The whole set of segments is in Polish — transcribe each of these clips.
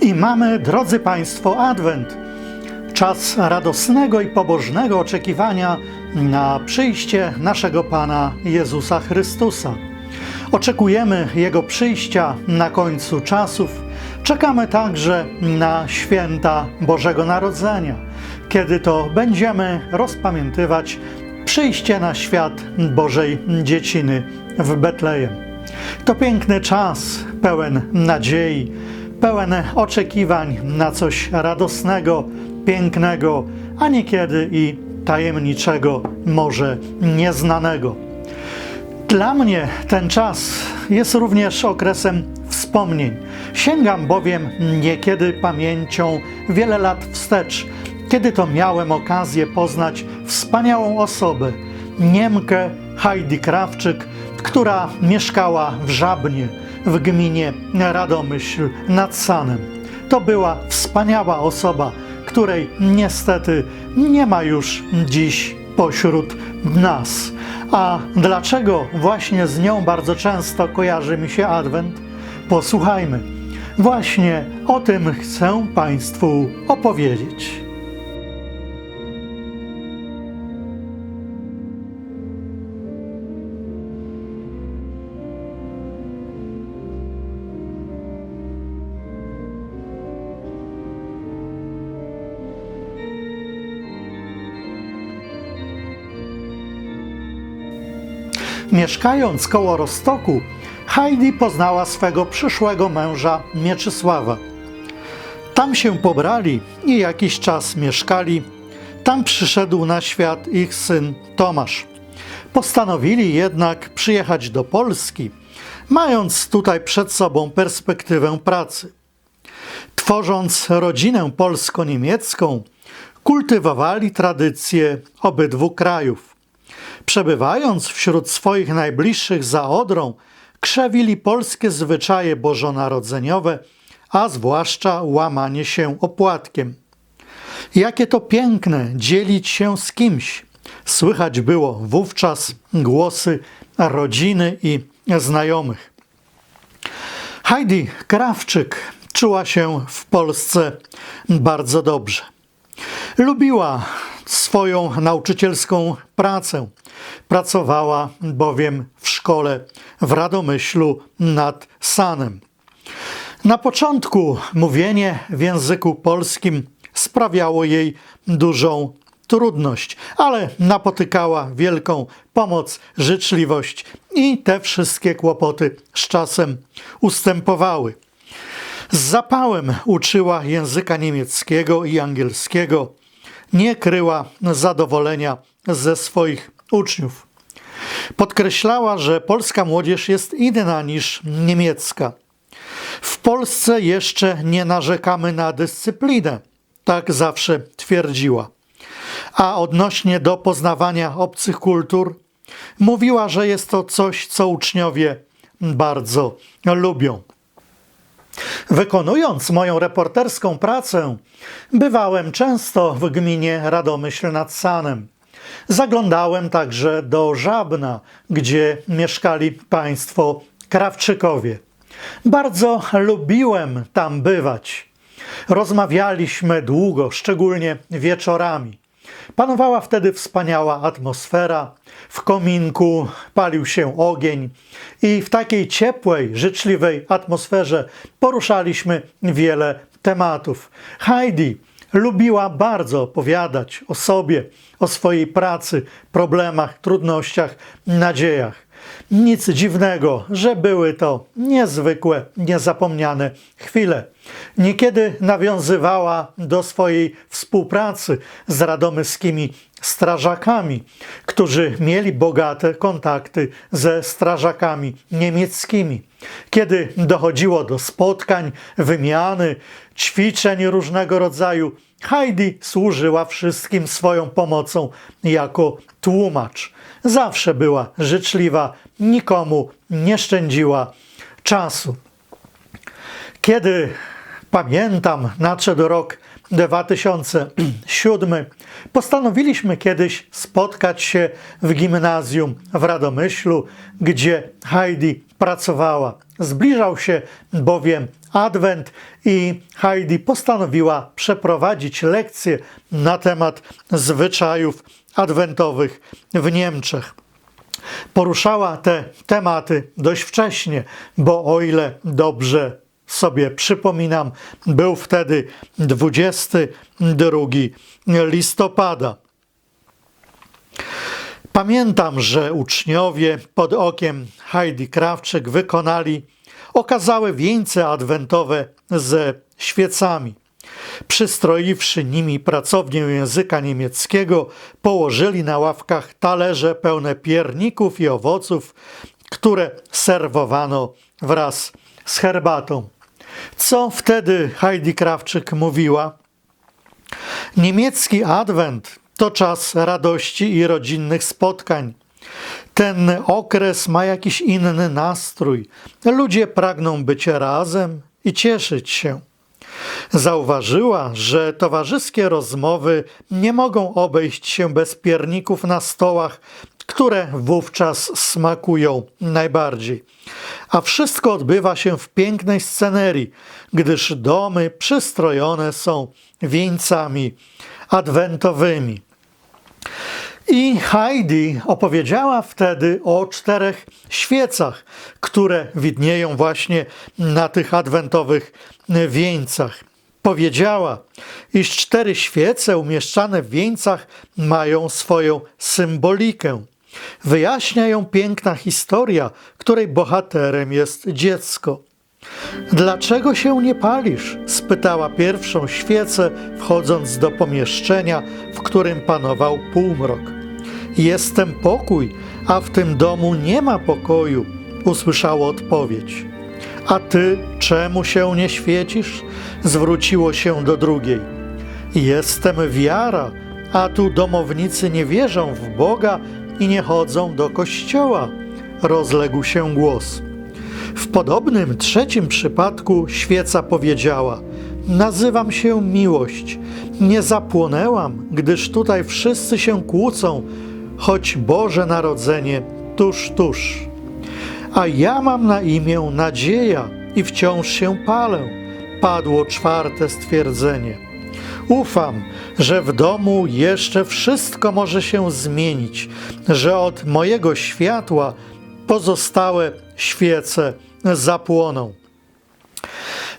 I mamy, drodzy Państwo, Adwent. Czas radosnego i pobożnego oczekiwania na przyjście naszego Pana Jezusa Chrystusa. Oczekujemy Jego przyjścia na końcu czasów. Czekamy także na święta Bożego Narodzenia, kiedy to będziemy rozpamiętywać przyjście na świat Bożej Dzieciny w Betlejem. To piękny czas, pełen nadziei, pełen oczekiwań na coś radosnego, pięknego, a niekiedy i tajemniczego, może nieznanego. Dla mnie ten czas jest również okresem wspomnień. Sięgam bowiem niekiedy pamięcią wiele lat wstecz, kiedy to miałem okazję poznać wspaniałą osobę, Niemkę Heidi Krawczyk, która mieszkała w Żabnie w gminie Radomyśl nad Sanem. To była wspaniała osoba, której niestety nie ma już dziś pośród nas. A dlaczego właśnie z nią bardzo często kojarzy mi się Adwent? Posłuchajmy. Właśnie o tym chcę Państwu opowiedzieć. Mieszkając koło Rostoku, Heidi poznała swego przyszłego męża Mieczysława. Tam się pobrali i jakiś czas mieszkali. Tam przyszedł na świat ich syn Tomasz. Postanowili jednak przyjechać do Polski, mając tutaj przed sobą perspektywę pracy. Tworząc rodzinę polsko-niemiecką, kultywowali tradycje obydwu krajów. Przebywając wśród swoich najbliższych za Odrą, krzewili polskie zwyczaje bożonarodzeniowe, a zwłaszcza łamanie się opłatkiem. Jakie to piękne dzielić się z kimś. Słychać było wówczas głosy rodziny i znajomych. Heidi Krawczyk czuła się w Polsce bardzo dobrze. Lubiła swoją nauczycielską pracę. Pracowała bowiem w szkole w Radomyślu nad Sanem. Na początku mówienie w języku polskim sprawiało jej dużą trudność, ale napotykała wielką pomoc, życzliwość i te wszystkie kłopoty z czasem ustępowały. Z zapałem uczyła języka niemieckiego i angielskiego, nie kryła zadowolenia ze swoich uczniów. Podkreślała, że polska młodzież jest inna niż niemiecka. W Polsce jeszcze nie narzekamy na dyscyplinę, tak zawsze twierdziła. A odnośnie do poznawania obcych kultur, mówiła, że jest to coś, co uczniowie bardzo lubią. Wykonując moją reporterską pracę, bywałem często w gminie Radomyśl nad Sanem. Zaglądałem także do Żabna, gdzie mieszkali państwo Krawczykowie. Bardzo lubiłem tam bywać. Rozmawialiśmy długo, szczególnie wieczorami. Panowała wtedy wspaniała atmosfera. W kominku palił się ogień i w takiej ciepłej, życzliwej atmosferze poruszaliśmy wiele tematów. Heidi lubiła bardzo opowiadać o sobie, o swojej pracy, problemach, trudnościach, nadziejach. Nic dziwnego, że były to niezwykłe, niezapomniane chwile. Niekiedy nawiązywała do swojej współpracy z radomyskimi strażakami, którzy mieli bogate kontakty ze strażakami niemieckimi. Kiedy dochodziło do spotkań, wymiany, ćwiczeń różnego rodzaju, Heidi służyła wszystkim swoją pomocą jako tłumacz. Zawsze była życzliwa, nikomu nie szczędziła czasu. Kiedy pamiętam, nadszedł rok 2007, postanowiliśmy kiedyś spotkać się w gimnazjum w Radomyślu, gdzie Heidi pracowała. Zbliżał się bowiem Adwent i Heidi postanowiła przeprowadzić lekcję na temat zwyczajów adwentowych w Niemczech. Poruszała te tematy dość wcześnie, bo o ile dobrze sobie przypominam, był wtedy 22 listopada. Pamiętam, że uczniowie pod okiem Heidi Krawczyk wykonali okazałe wieńce adwentowe ze świecami. Przystroiwszy nimi pracownię języka niemieckiego, położyli na ławkach talerze pełne pierników i owoców, które serwowano wraz z herbatą. Co wtedy Heidi Krawczyk mówiła? Niemiecki adwent to czas radości i rodzinnych spotkań. Ten okres ma jakiś inny nastrój. Ludzie pragną być razem i cieszyć się. Zauważyła, że towarzyskie rozmowy nie mogą obejść się bez pierników na stołach, które wówczas smakują najbardziej. A wszystko odbywa się w pięknej scenerii, gdyż domy przystrojone są wieńcami adwentowymi. I Heidi opowiedziała wtedy o czterech świecach, które widnieją właśnie na tych adwentowych wieńcach. Powiedziała, iż cztery świece umieszczane w wieńcach mają swoją symbolikę. Wyjaśnia ją piękna historia, której bohaterem jest dziecko. Dlaczego się nie palisz? spytała pierwszą świecę, wchodząc do pomieszczenia, w którym panował półmrok. Jestem pokój, a w tym domu nie ma pokoju, usłyszało odpowiedź. A ty czemu się nie świecisz? zwróciło się do drugiej. Jestem wiara, a tu domownicy nie wierzą w Boga i nie chodzą do kościoła, rozległ się głos. W podobnym trzecim przypadku świeca powiedziała: Nazywam się miłość. Nie zapłonęłam, gdyż tutaj wszyscy się kłócą, choć Boże Narodzenie tuż, tuż. A ja mam na imię nadzieja i wciąż się palę, padło czwarte stwierdzenie. Ufam, że w domu jeszcze wszystko może się zmienić, że od mojego światła pozostałe świece zapłoną.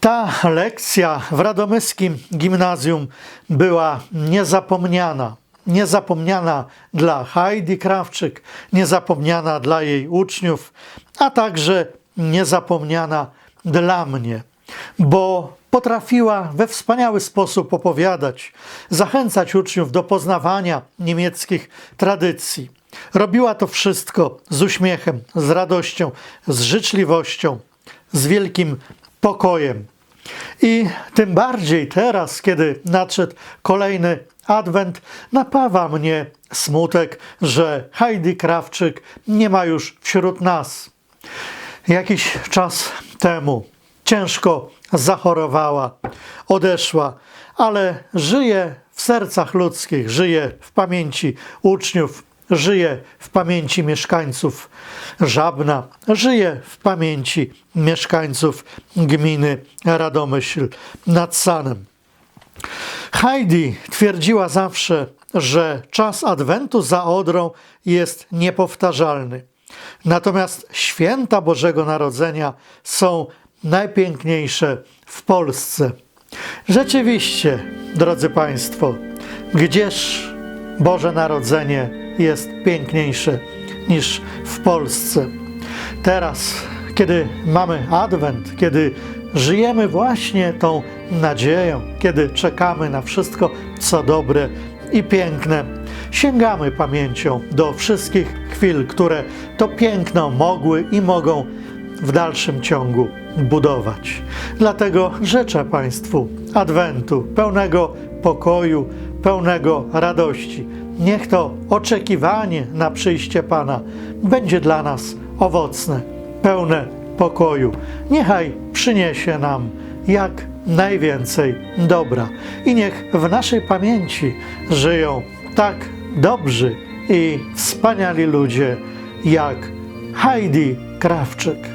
Ta lekcja w radomyskim gimnazjum była niezapomniana. Niezapomniana dla Heidi Krawczyk, niezapomniana dla jej uczniów, a także niezapomniana dla mnie, bo potrafiła we wspaniały sposób opowiadać, zachęcać uczniów do poznawania niemieckich tradycji. Robiła to wszystko z uśmiechem, z radością, z życzliwością, z wielkim pokojem. I tym bardziej teraz, kiedy nadszedł kolejny adwent, napawa mnie smutek, że Heidi Krawczyk nie ma już wśród nas. Jakiś czas temu ciężko zachorowała, odeszła, ale żyje w sercach ludzkich, żyje w pamięci uczniów, żyje w pamięci mieszkańców Żabna, żyje w pamięci mieszkańców gminy Radomyśl nad Sanem. Heidi twierdziła zawsze, że czas Adwentu za Odrą jest niepowtarzalny. Natomiast święta Bożego Narodzenia są najpiękniejsze w Polsce. Rzeczywiście, drodzy Państwo, gdzież Boże Narodzenie jest piękniejsze niż w Polsce. Teraz, kiedy mamy Adwent, kiedy żyjemy właśnie tą nadzieją, kiedy czekamy na wszystko, co dobre i piękne, sięgamy pamięcią do wszystkich chwil, które to piękno mogły i mogą w dalszym ciągu budować. Dlatego życzę Państwu Adwentu pełnego pokoju, pełnego radości. Niech to oczekiwanie na przyjście Pana będzie dla nas owocne, pełne pokoju. Niechaj przyniesie nam jak najwięcej dobra i niech w naszej pamięci żyją tak dobrzy i wspaniali ludzie jak Heidi Krawczyk.